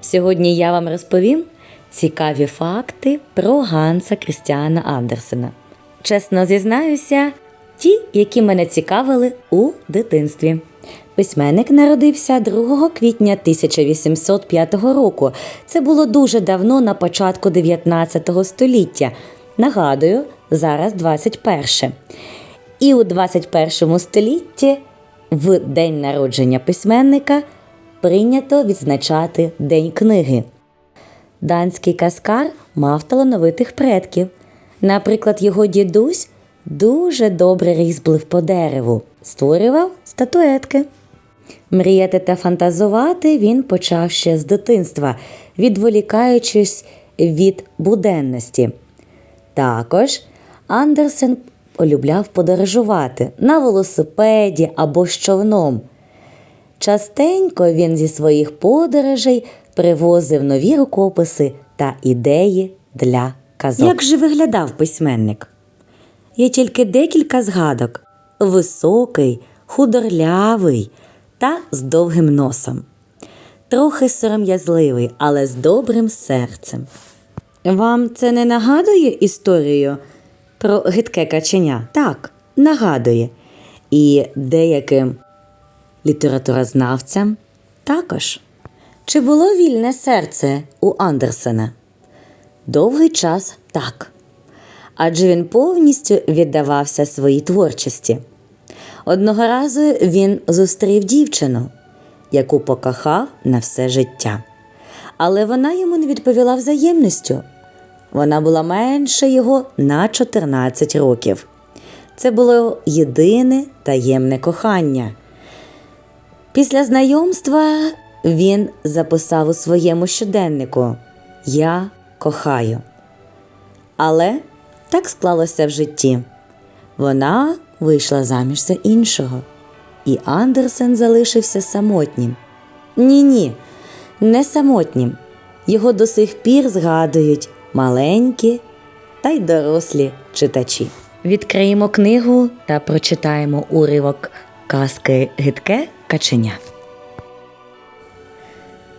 Сьогодні я вам розповім цікаві факти про Ганса Крістіана Андерсена. Чесно зізнаюся, ті, які мене цікавили у дитинстві. Письменник народився 2 квітня 1805 року. Це було дуже давно на початку 19 століття. Нагадую, зараз 21. І у 21 столітті, в день народження письменника, прийнято відзначати День книги. Данський каскар мав талановитих предків. Наприклад, його дідусь дуже добре різьблив по дереву, створював статуетки. Мріяти та фантазувати він почав ще з дитинства, відволікаючись від буденності. Також Андерсен полюбляв подорожувати на велосипеді або з човном. Частенько він зі своїх подорожей привозив нові рукописи та ідеї для казок. Як же виглядав письменник? Є тільки декілька згадок: високий, худорлявий та з довгим носом. Трохи сором'язливий, але з добрим серцем. Вам це не нагадує історію про гидке каченя? Так, нагадує. І деяким літературознавцям також. Чи було вільне серце у Андерсена? Довгий час так. Адже він повністю віддавався своїй творчості. Одного разу він зустрів дівчину, яку покохав на все життя. Але вона йому не відповіла взаємністю. Вона була менше його на 14 років. Це було єдине таємне кохання. Після знайомства він записав у своєму щоденнику Я кохаю. Але так склалося в житті. Вона вийшла заміж за іншого, і Андерсен залишився самотнім. Ні, ні, не самотнім. Його до сих пір згадують маленькі та й дорослі читачі. Відкриємо книгу та прочитаємо уривок казки Гидке каченя.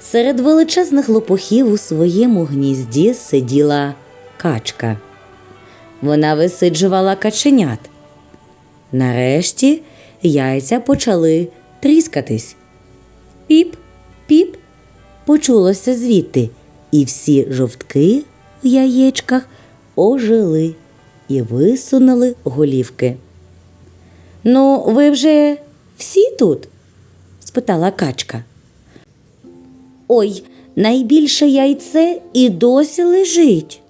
Серед величезних лопухів у своєму гнізді сиділа качка. Вона висиджувала каченят. Нарешті яйця почали тріскатись. Піп, піп, почулося звідти, і всі жовтки в яєчках ожили і висунули голівки. Ну, ви вже всі тут? Спитала качка. Ой, найбільше яйце і досі лежить.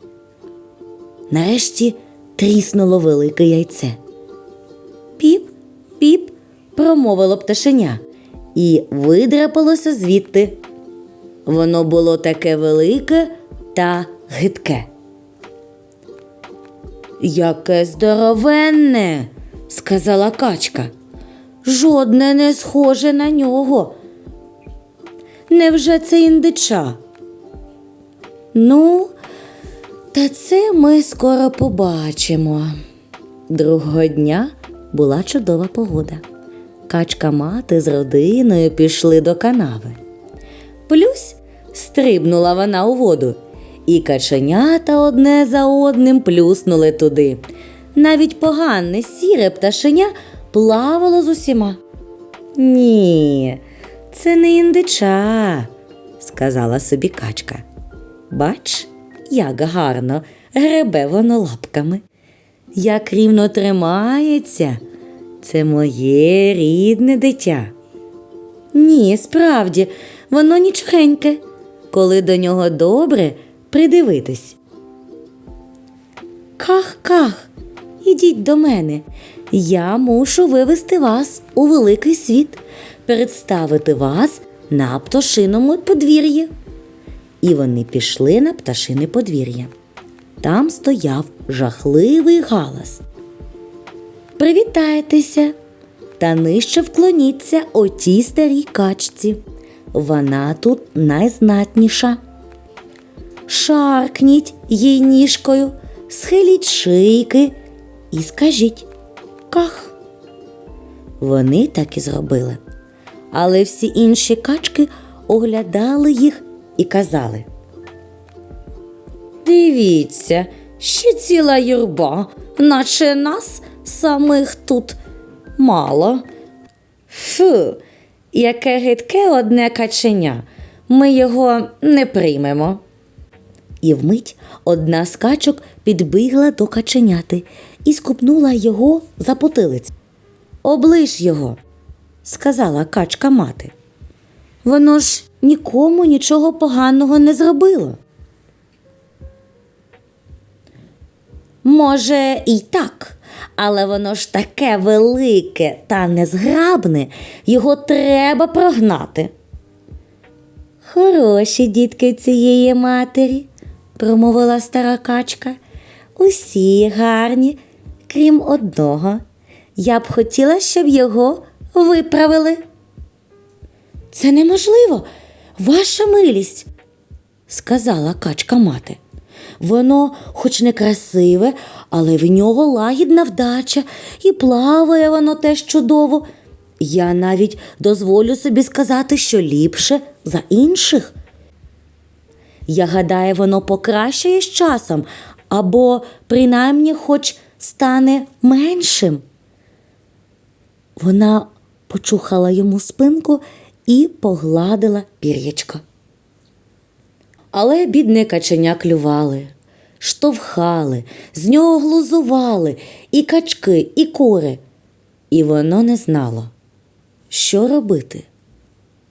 Нарешті тріснуло велике яйце. Піп, піп, промовило пташеня і видрапалося звідти. Воно було таке велике та гидке. Яке здоровенне, сказала качка. Жодне не схоже на нього. Невже це індича? Ну, та це ми скоро побачимо. Другого дня була чудова погода. Качка мати з родиною пішли до канави. Плюсь стрибнула вона у воду, і каченята одне за одним плюснули туди. Навіть погане сіре пташеня плавало з усіма. Ні, це не індича, сказала собі качка. Бач, як гарно гребе воно лапками. Як рівно тримається, це моє рідне дитя. Ні, справді, воно нічогеньке, коли до нього добре придивитись. Ках, ках, ідіть до мене. Я мушу вивести вас у великий світ, представити вас на пташиному подвір'ї. І вони пішли на пташине подвір'я. Там стояв жахливий галас. Привітайтеся та нижче вклоніться отій старій качці. Вона тут найзнатніша. Шаркніть їй ніжкою, схиліть шийки і скажіть ках. Вони так і зробили. Але всі інші качки оглядали їх і казали. Дивіться, ще ціла юрба, наче нас самих тут мало. Фу, яке гидке одне каченя. Ми його не приймемо. І вмить одна з качок підбігла до каченяти і скупнула його за потилиць. Оближ його, сказала качка мати. Воно ж нікому нічого поганого не зробило. Може, і так, але воно ж таке велике та незграбне, його треба прогнати. Хороші дітки цієї матері, промовила стара качка. Усі гарні, крім одного. Я б хотіла, щоб його виправили. Це неможливо, ваша милість, сказала качка мати. Воно, хоч не красиве, але в нього лагідна вдача, і плаває воно теж чудово. Я навіть дозволю собі сказати, що ліпше за інших. Я гадаю, воно покращає з часом, або принаймні хоч стане меншим. Вона почухала йому спинку і погладила пір'ячко. Але бідне каченя клювали, штовхали, з нього глузували і качки, і кури. І воно не знало, що робити,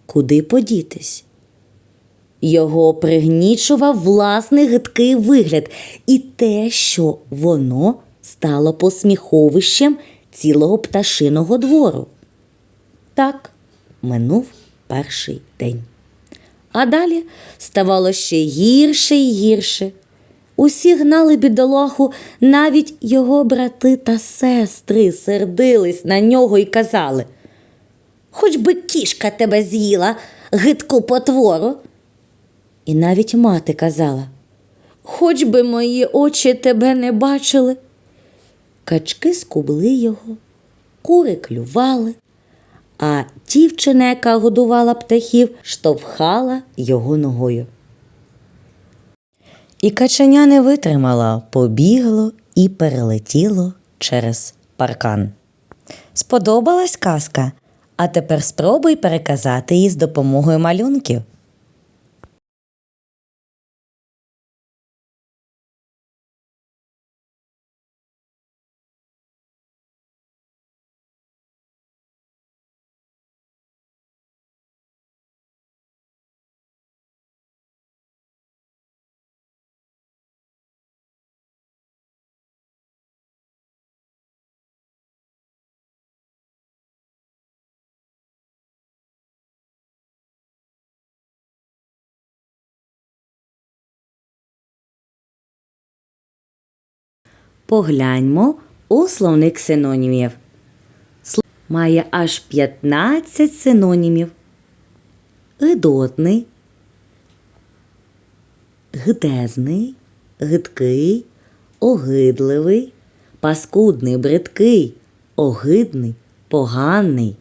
куди подітись. Його пригнічував власний гидкий вигляд і те, що воно стало посміховищем цілого пташиного двору. Так минув перший день. А далі ставало ще гірше і гірше. Усі гнали бідолаху, навіть його брати та сестри сердились на нього і казали Хоч би кішка тебе з'їла, гидку потвору. І навіть мати казала Хоч би мої очі тебе не бачили. Качки скубли його, кури клювали, а дівчина, яка годувала птахів, штовхала його ногою. І каченя не витримала, побігло і перелетіло через паркан. Сподобалась казка, а тепер спробуй переказати її з допомогою малюнків. Погляньмо у словник синонімів. Слово Має аж 15 синонімів. Гидотний, гидезний, гидкий, огидливий, паскудний, бридкий, огидний, поганий,